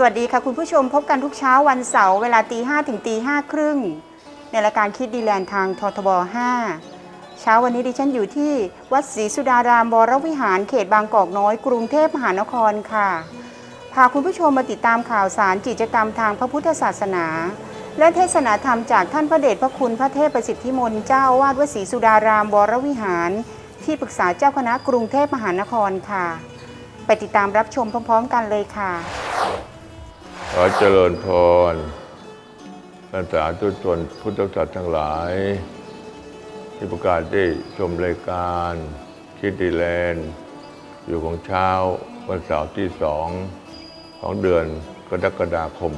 สวัสดีค่ะคุณผู้ชมพบกันทุกเช้าวันเสาร์เวลาตีห้ถึงตีห้าครึ่งในรายการคิดดีแลนด์ทางททบ 5 เช้าวันนี้ดิฉันอยู่ที่วัดศรีสุดารามบรวิหารเขตบางกอกน้อย กรุงเทพมหานครค่ะ พาคุณผู้ชมมาติดตามข่าวสารกิจกรรมทางพระพุทธศาสนา และเทศนาธรรมจากท่านพระเดชพระคุณพระเทพประสิทธิมนต์เจ้าอาวาดวัดศรีสุดารามบรวิหาร ที่ปรึกษาเจ้าคณะกรุงเทพมหานครค่ะ ไปติดตามรับชมพร้อม ๆ กันเลยค่ะ ขอเจริญพรบรรดาทุชนพุทธศาสนิกทั้งหลาย ที่ประกาศได้ชมรายการคิดดีแลนด์ อยู่ของเช้าวันเสาร์ที่สองของเดือนกรกฎาคม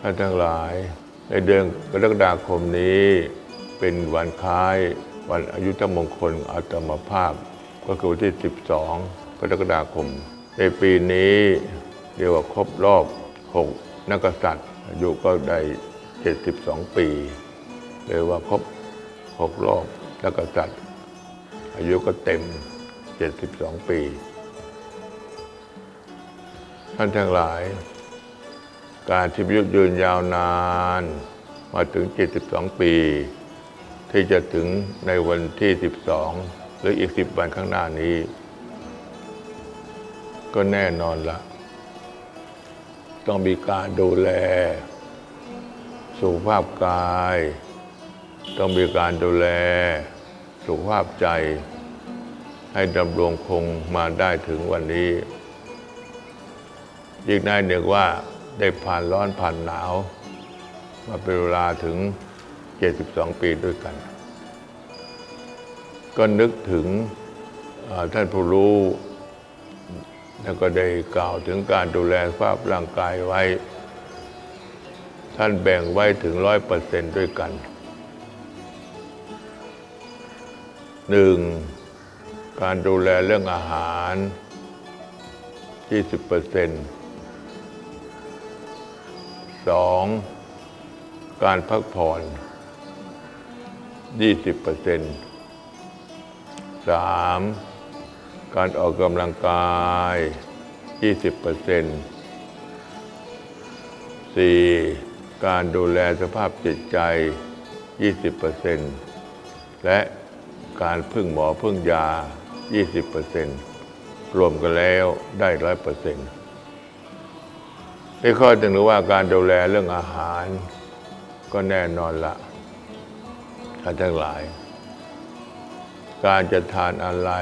ท่านทั้งหลาย ในเดือนกรกฎาคมนี้เป็นวันคล้ายวันอายุธมงคลอาตมภาพ ก็คือวันที่ 12 กรกฎาคม ในปีนี้เรียกว่าครบรอบ 6นักษัตริย์อายุก็ได้ 72 ปีเรียกว่าครบ 6 รอบนักษัตริย์อายุก็เต็ม 72 ปี ท่านทั้งหลาย การที่ยุยืนยาวนานมาถึง 72 ปี ที่จะถึงในวันที่ 12 หรืออีก 10 วันข้างหน้านี้ ก็แน่นอนละ ต้องมีการดูแล สุขภาพกาย ต้องมีการดูแล สุขภาพใจ ให้ดำรงคงมาได้ถึงวันนี้อีกนายหนึ่งว่าได้ผ่านร้อนผ่านหนาว มาเป็นเวลาถึง 72 ปีด้วยกัน ก็นึกถึงท่านผู้รู้ แล้วก็ได้กล่าวถึงการดูแลสภาพร่างกายไว้ ท่านแบ่งไว้ถึงร้อยเปอร์เซนต์ด้วยกันหนึ่งการดูแลเรื่องอาหาร20เปอร์เซนต์สองการพักผ่อน20เปอร์เซนต์สาม การออกกำลังกาย 20เปอร์เซนต์สี่การดูแลสภาพจิตใจ 20เปอร์เซนต์และการพึ่งหมอพึ่งยา 20เปอร์เซนต์รวมกันแล้วได้ร้อยเปอร์เซนต์ในข้อถึงหรือว่าการดูแลเรื่องอาหารก็แน่นอนละท่านทั้งหลาย การจะทานอะไร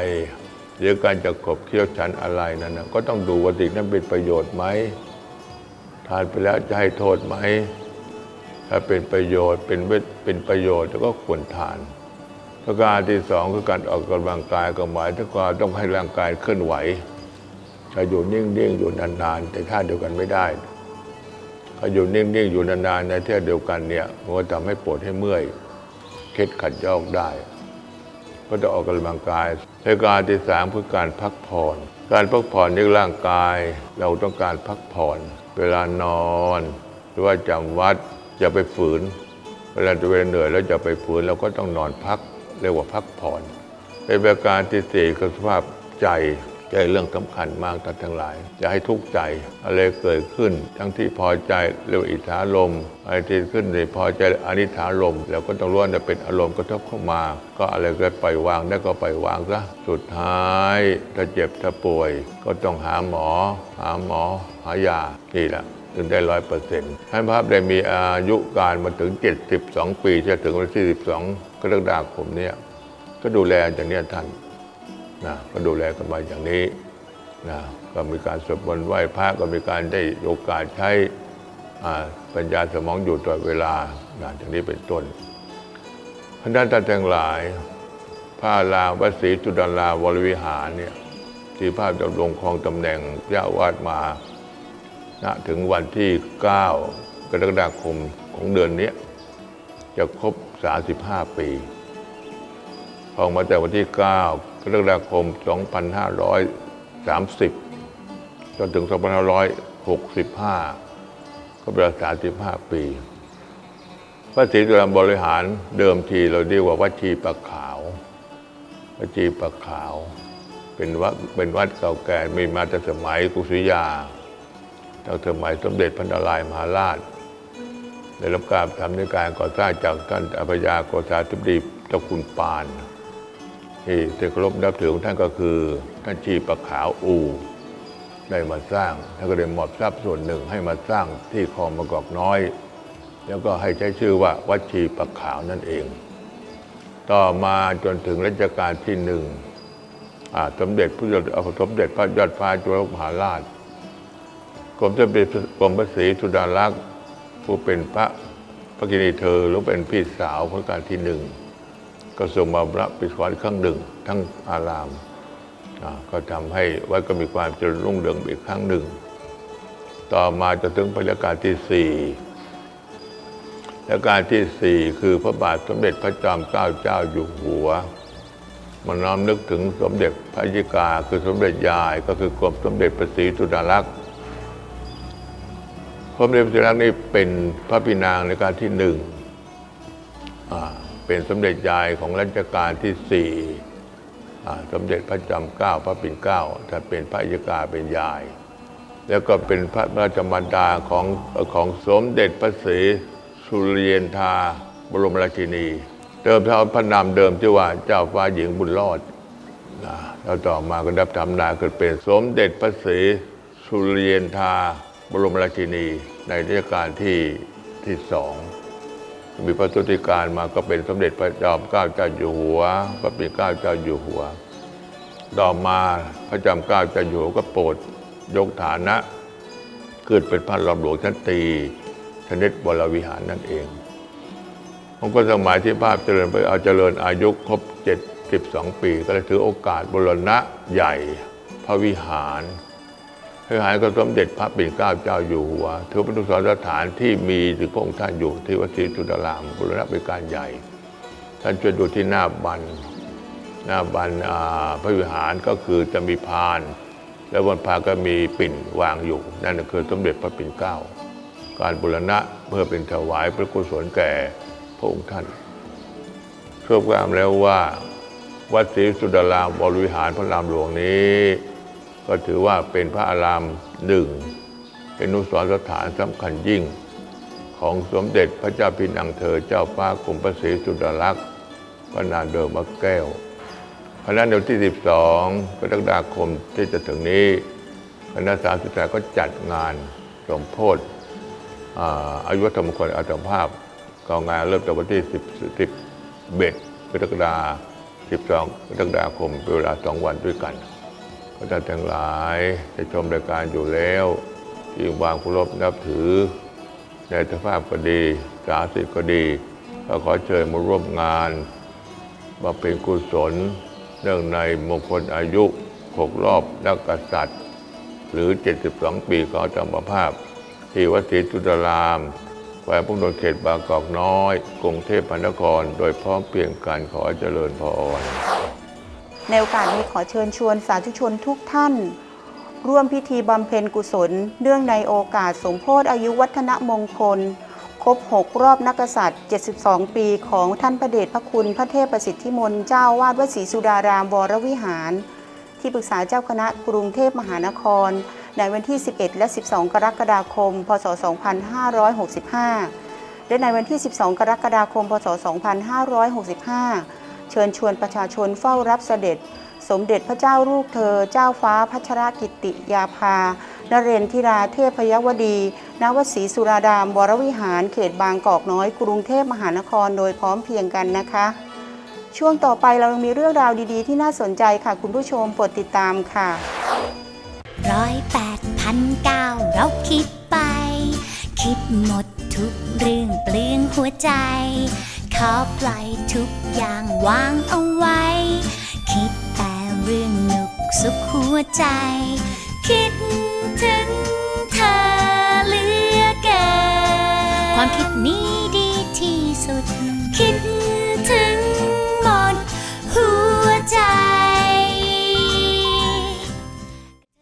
หรือการจะขบเคี้ยวฉันอะไรนั้นนะก็ต้องดูว่าสิ่งนั้นเป็นประโยชน์ไหมทานไปแล้วจะให้โทษไหมถ้าเป็นประโยชน์เป็นเวทเป็นประโยชน์ก็ควรทานประการที่สองคือการออกกำลังกายก็หมายถึงว่าต้องให้ร่างกายเคลื่อนไหวถ้าอยู่นิ่งๆอยู่นานๆแต่ท่าเดียวกันไม่ได้ถ้าอยู่นิ่งๆอยู่นานๆในเที่ยวเดียวกันเนี่ยมันก็ทำให้ปวดให้เมื่อยเคล็ดขัดยอกได้ ก็จะออกกำลังกายในการที่สามคือการพักผ่อน การพักผ่อนในร่างกาย เราต้องการพักผ่อน เวลานอน หรือว่าจำวัดอย่าไปฝืน เวลาตัวเองเหนื่อยแล้วอย่าไปฝืนเราก็ต้องนอนพักเรียกว่าพักผ่อน เป็นประการที่สี่คือสภาพใจ ใจเรื่องสำคัญมากท่านทั้งหลายอย่าให้ทุกข์ใจอะไรเกิดขึ้น ทั้งที่พอใจเรียกว่าอิทธารมอะไรที่ขึ้นในพอใจอนิถารมณ์เราก็ต้องรู้ว่าจะเป็นอารมณ์กระทบเข้ามา ก็อะไรก็ปล่อยวางได้ก็ปล่อยวางซะสุดท้ายถ้าเจ็บถ้าป่วย ก็ต้องหาหมอ หาหมอ หายานี่แหละถึงได้ร้อยเปอร์เซ็นต์ท่านพระได้มีอายุการมาถึง 72 ปีจะถึงวันที่ 12กรกฎาคมเนี่ยก็ดูแลอย่างนี้ท่าน นะก็ดูแลกันมาอย่างนี้นะก็มีการสวดมนต์ไหว้พระก็มีการได้โอกาสใช้ปัญญาสมองอยู่ตลอดเวลานะอย่างนี้เป็นต้นพระด้านทานทั้งหลายพระอาวัดศรีจุดาราวรวิหารเนี่ยที่ภาพดำรงครองตำแหน่งเจ้าวาดมาณถึงวันที่ 9 กรกฎาคมของเดือนนี้จะครบ 35 ปี ออกมาแต่วันที่ 9 กรกฎาคม 2530 จนถึง 2565 ก็เป็นเวลา35 ปีวัดศรีจุฬาบริหารเดิมทีเราเรียกว่าวัดชีปะขาว วัดชีปะขาว เป็นวัดเป็นวัดเก่าแก่มีมาแต่สมัยกรุศรีอยุธยาตั้งสมัยสมเด็จพระนารายมหาราชได้รับการทำในการก่อสร้างจากท่านอภิยาโกษาธิบดีเจ้าคุณปาน ที่ที่เคารพนับถือของท่านก็คือ ท่านชีปะขาวอูได้มาสร้างท่านก็เลยมอบทรัพย์ส่วนหนึ่งให้มาสร้างที่คลองมะกอกน้อย แล้วก็ให้ใช้ชื่อว่าวัดชีปะขาวนั่นเอง ต่อมาจนถึงรัชกาลที่หนึ่งสมเด็จพระยอดสมเด็จพระยอดฟ้าจุฬามหาราชกรมสมเด็จกรมพระศรีสุดารักษ์ผู้เป็นพระพระกินีเธอหรือเป็นพี่สาวพระการที่หนึ่ง ก็ทรงมารับปิดขวัญครั้งหนึ่ง ทั้งอาราม ก็ทำให้วัดก็มีความเจริญรุ่งเรืองอีกครั้งหนึ่ง ต่อมาจนถึงรัชกาลที่สี่และการที่สี่คือพระบาทสมเด็จพระจอมเกล้าเจ้าอยู่หัวมันน้อมนึกถึงสมเด็จพระยิกาคือสมเด็จยายก็คือกรมสมเด็จพระศรีสุดารักษ์สมเด็จพระศรีสุดารักษ์นี่เป็นพระพินางในการที่หนึ่งอ่า เป็นสมเด็จยายของรัชกาลที่สี่สมเด็จพระจอมเกล้าพระปิ่นเกล้าถ้าเป็นพระยิกาเป็นยาย แล้วก็เป็นพระราชมารดาของของสมเด็จพระศรีสุริยนทาบรมราชินี เดิมเขาพระนามเดิมชื่ว่าเจ้าฟ้าหญิงบุญรอดแล้วต่อมาก็ดับทำนาเกิดเป็นสมเด็จพระศรีสุริยนทาบรมราชินีในรัชกาลที่ที่สอง มีพระสุติการมาก็เป็นสมเด็จพระจอมเกล้าเจ้าอยู่หัวพระปิ่นเกล้าเจ้าอยู่หัว ต่อมาพระจอมเกล้าเจ้าอยู่หัวก็โปรดยกฐานะขึ้นเป็นพระรามหลวงชั้นตีชนิดวรวิหารนั่นเองผมก็สมัยที่ภาพเจริญไปเอาเจริญอายุครบ 72 ปี ก็เลยถือโอกาสบรณะใหญ่พระวิหาร พระวิหารก็สมเด็จพระปิ่นเกล้าเจ้าอยู่หัวถือเป็นอนุสรณ์สถานที่มีถึงพระองค์ท่านอยู่ที่วัดศรีจุฬารามบุรณะเป็นการใหญ่ ท่านช่วยดูที่หน้าบันหน้าบันพระวิหารก็คือจะมีพาน แล้วบนพานก็มีปิ่นวางอยู่ นั่นก็คือสมเด็จพระปิ่นเกล้า การบูรณะเพื่อเป็นถวายพระกุศลแก่พระองค์ท่านทราบความแล้วว่า วัดศรีสุดารามวรวิหารพระรามหลวงนี้ ก็ถือว่าเป็นพระอารามหนึ่ง เป็นอนุสรสถานสำคัญยิ่ง ของสมเด็จพระเจ้าพินังเธอเจ้าฟ้ากรมพระศรีสุดารักษ์พระนางเดิมมะแก้วเพราะฉะนั้นในวันที่ 12กรกฎาคมที่จะถึงนี้ คณะสาธารณสุขก็จัดงานสมโพธิอายุวัฒนมคลอัตภาพกองงานเริ่มจากวันที่ 10 10เบ็ดกรกฎาคม12กรกฎาคมเป็นเวลา 2 วันด้วยกัน ก็ท่านทั้งหลายได้ชมรายการอยู่แล้วที่วางคารพนับถือ ในสภาพก็ดี สาสิก็ดีก็ขอเชิญมาร่วมงานมาเป็นกุศลเนื่องในมงคลอายุ6รอบนักกษัตริย์ หรือ 72 ปีของจอมภาพ ที่วัดศรีจุฬารามแขวงพุทธเขตบางกอกน้อย กรุงเทพมหานคร โดยพร้อมเพียงกันขอเจริญพร ในโอกาสนี้ขอเชิญชวนสาธุชนทุกท่าน ร่วมพิธีบำเพ็ญกุศล เนื่องในโอกาสสมโพธิอายุวัฒนมงคล ครบ 6 รอบนักกษัตริย์ 72 ปีของท่านพระเดชพระคุณพระเทพประสิทธิมนต์เจ้าวาดวัดศรีสุดารามวรวิหาร ที่ปรึกษาเจ้าคณะกรุงเทพมหานคร ในวันที่ 11 และ 12 กรกฎาคม พศ 2565 และในวันที่ 12 กรกฎาคม พศ 2565 เชิญชวนประชาชนเฝ้ารับเสด็จ สมเด็จพระเจ้าลูกเธอ เจ้าฟ้าพัชรกิติยาภานเรนทิราเทพยวดี ณวดศรีสุราดามวรวิหารเขตบางกอกน้อย กรุงเทพมหานครโดยพร้อมเพียงกันนะคะ ช่วงต่อไปเรายังมีเรื่องราวดีๆ ที่น่าสนใจค่ะ คุณผู้ชมโปรดติดตามค่ะร้อยแปดพันเก้าเราคิดไป คิดหมดทุกเรื่องเปลืองหัวใจ ขอปล่อยทุกอย่างวางเอาไว้ คิดแต่เรื่องหนุกสุขหัวใจ คิดถึงเธอเหลือเกินความคิดนี้